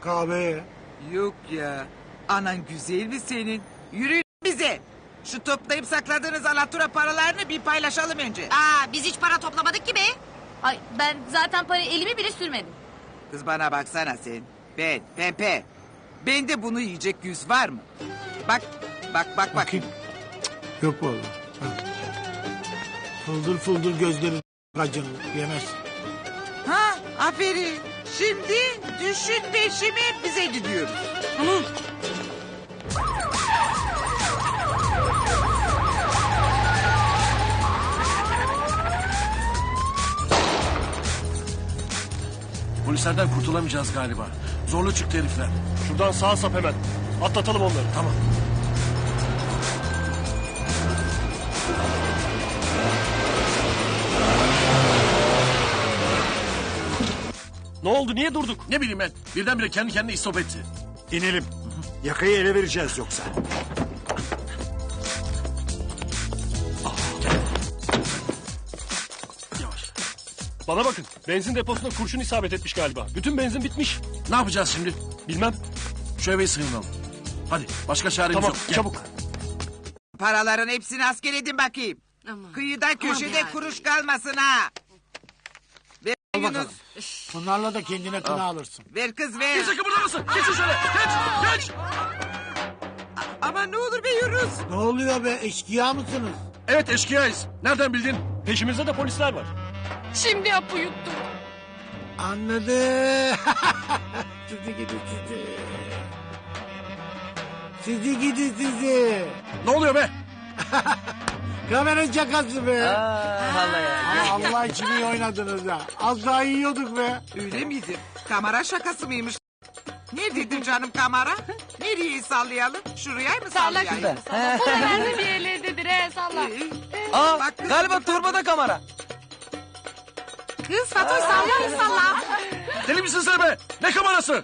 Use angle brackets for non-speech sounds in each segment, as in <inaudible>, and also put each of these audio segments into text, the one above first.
Kahveye. Yok ya. Anan güzel mi senin? Yürüyün bize. Şu toplayıp sakladığınız alatura paralarını bir paylaşalım önce. Aa biz hiç para toplamadık ki be. Ay ben zaten parayı elime bile sürmedim. Kız bana baksana sen. Ben, pempe. Bende bunu yiyecek yüz var mı? Bak, bak, bak, bak. Bakayım. Yok vallahi. Ha. Fıldır fıldır gözleri gacın yemez. Aferin. Şimdi düşün peşimi bize gidiyoruz. Polislerden kurtulamayacağız galiba. Zorlu çıktı herifler. Şuradan sağa sap hemen. Atlatalım onları. Tamam. Ne oldu niye durduk? Ne bileyim ben. Birdenbire kendi kendine istop etti. İnelim. Yakayı ele vereceğiz yoksa. Yavaş. Bana bakın benzin deposuna kurşun isabet etmiş galiba. Bütün benzin bitmiş. Ne yapacağız şimdi? Bilmem. Şu eve sığınalım. Hadi başka çaremiz Tamam yok. Gel. çabuk. Paraların hepsini asker edin bakayım. Kıyıda köşede kuruş kalmasın ha. Ver Yunus. Bunlarla da kendine kına alırsın. Ver kız ver. Kimse kıpırdamasın. Geçin şöyle. Geç. Geç. Ama ne olur be Yunus. Ne oluyor be eşkıya mısınız? Evet eşkıyayız. Nereden bildin? Peşimizde de polisler var. Şimdi hapı yuttum. Anladım. <laughs> sizi gidi sizi. Sizi gidi sizi. Ne oluyor be? <laughs> Kamera şakası be. Vallahi Aa, Allah için iyi oynadınız ha. Az daha yiyorduk be. Öyle miydi? Kamera şakası mıymış? Nerededir canım kamera? Nereye sallayalım? Şuraya mı sallayalım? Buralarda bir yerlerdedir he salla. Ee, Aa bak kız, galiba torbada kamera. Kız Fatoş salla salla. Deli misin sen be? Ne kamerası?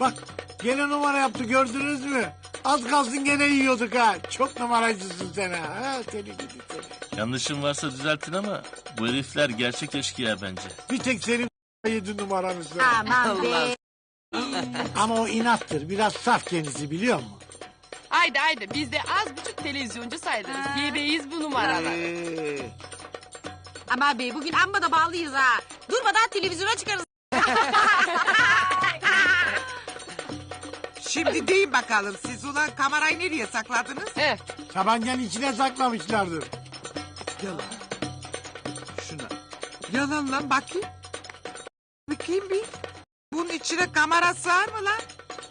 Bak gene numara yaptı gördünüz mü? Az kalsın gene yiyorduk ha. Çok numaracısın sen ha. ha seni gidi seni. Yanlışım varsa düzeltin ama bu herifler gerçek eşkıya bence. Bir tek senin <laughs> yedi numaranı sen. Aman be. Ama o inattır. Biraz saf kendisi biliyor musun? Haydi haydi biz de az buçuk televizyoncu sayılırız. Yemeyiz bu numaraları. Ee, Ama be bugün amma da bağlıyız ha. Durmadan televizyona çıkarız. <laughs> şimdi deyin bakalım siz ulan kamerayı nereye sakladınız? Eh, Tabancanın içine saklamışlardır. Yalan. Şuna. Yalan lan bakayım. Bakayım bir. Bunun içine kamera sığar mı lan?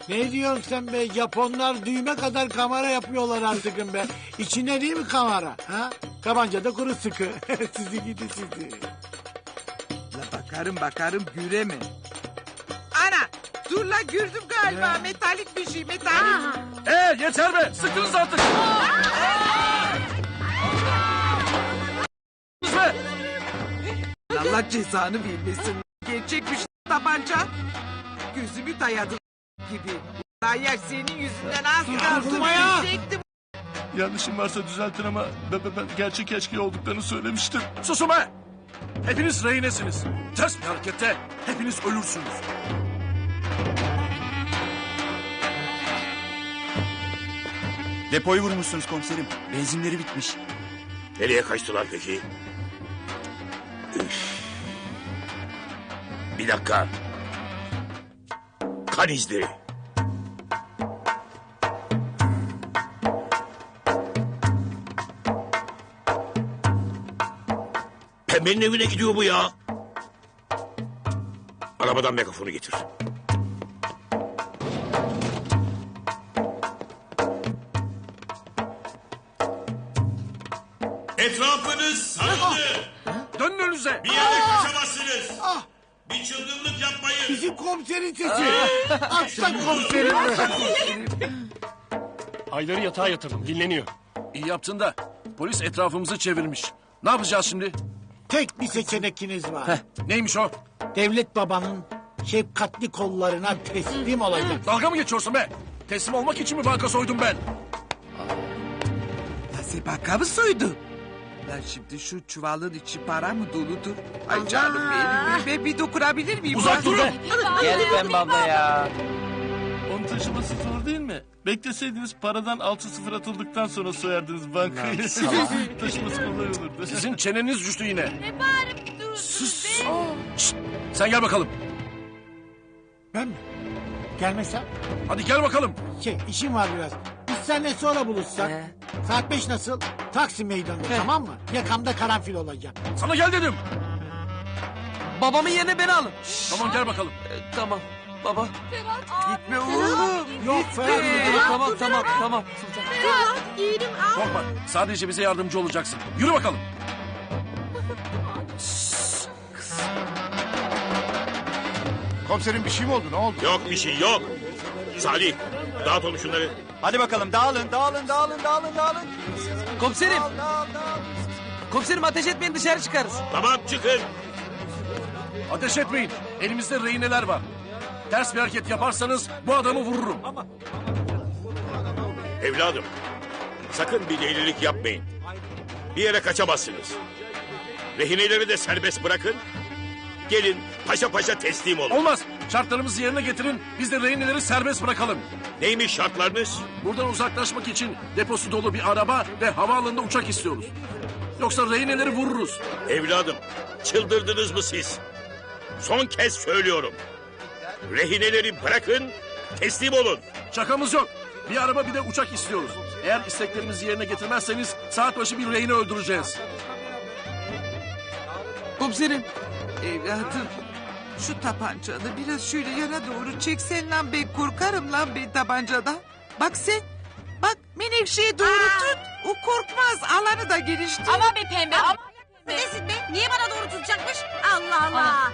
Ne diyorsun sen be? Japonlar düğme kadar kamera yapıyorlar artık be. İçine değil mi kamera? Ha? Tabanca da kuru sıkı. <laughs> sizi gidi sizi. La bakarım bakarım güreme. Ana dur la gördüm galiba metalik bir şey metalik. Ee yeter be. Sıktınız artık. be. Allah cezanı vermesin. Gerçekmiş tabanca. Gözümü dayadı gibi. Ya senin yüzünden az kalsın. vurma ya. ölecektim. Yanlışım varsa düzeltin ama ben, ben- ben gerçek eşkıya olduklarını söylemiştim. Susun be. Hepiniz rehinesiniz. Ters bir harekette hepiniz ölürsünüz. Depoyu vurmuşsunuz komiserim. Benzinleri bitmiş. Nereye kaçtılar peki? Üf. Bir dakika. Kan izleri. Pembenin evine gidiyor bu ya. Arabadan megafonu getir. Etrafınız sarıldı. Dönün önünüze. Bir yere kaçamazsınız. Bir çılgınlık yapmayın. Bizim komiserin sesi. Aslan komiserim. Ayları yatağa yatırdım dinleniyor. İyi yaptın da polis etrafımızı çevirmiş. Ne yapacağız şimdi? Tek bir seçenekiniz var. Neymiş o? Devlet babanın şefkatli kollarına teslim olacak. Dalga mı geçiyorsun be? Teslim olmak için mi banka soydum ben? Nasıl baka mı soydu? Lan şimdi şu çuvalın içi para mı doludur? Ay canım benim. Ben bir dokunabilir miyim? Uzak dur be. Gel pembe abla ya. taşıması zor değil mi? Bekleseydiniz paradan 6-0 atıldıktan sonra soyardınız bankayı. <laughs> taşıması kolay olurdu. Sizin çeneniz düştü yine. Ne bağırıp durursun Sus. be? Şşt, sen gel bakalım. Ben mi? Gelmesem? Hadi gel bakalım. Şey işim var biraz. Biz seninle sonra buluşsak. Saat beş nasıl? Taksim meydanında tamam mı? Yakamda karanfil olacak. Sana gel dedim. Babamın yerine beni alın. Tamam gel bakalım. tamam. Baba. Gitme oğlum. Yok Ferhat. tamam tamam tamam. Korkma. Sadece bize yardımcı olacaksın. Yürü bakalım. <laughs> Komiserim bir şey mi oldu ne oldu? Yok bir şey yok. Salih dağıt onu şunları. Hadi bakalım dağılın dağılın dağılın dağılın dağılın. Komiserim. Komiserim ateş etmeyin dışarı çıkarız. Tamam çıkın. Ateş etmeyin. Elimizde rehineler var. Ters bir hareket yaparsanız bu adamı vururum. Evladım sakın bir delilik yapmayın. Bir yere kaçamazsınız. Rehineleri de serbest bırakın. Gelin paşa paşa teslim olun. Olmaz. Şartlarımızı yerine getirin. Biz de rehineleri serbest bırakalım. Neymiş şartlarınız? Buradan uzaklaşmak için deposu dolu bir araba ve havaalanında uçak istiyoruz. Yoksa rehineleri vururuz. Evladım çıldırdınız mı siz? Son kez söylüyorum. Rehineleri bırakın teslim olun. Şakamız yok. Bir araba bir de uçak istiyoruz. Eğer isteklerimizi yerine getirmezseniz saat başı bir rehine öldüreceğiz. Komiserim. Evladım. Şu tabancanı biraz şöyle yana doğru çeksen lan ben korkarım lan ben tabancadan. Bak sen. Bak menekşeye doğru tut. O korkmaz. Alanı da geniştir. Ama be pembe ama. Nesin be? Niye bana doğru tutacakmış? Allah Allah.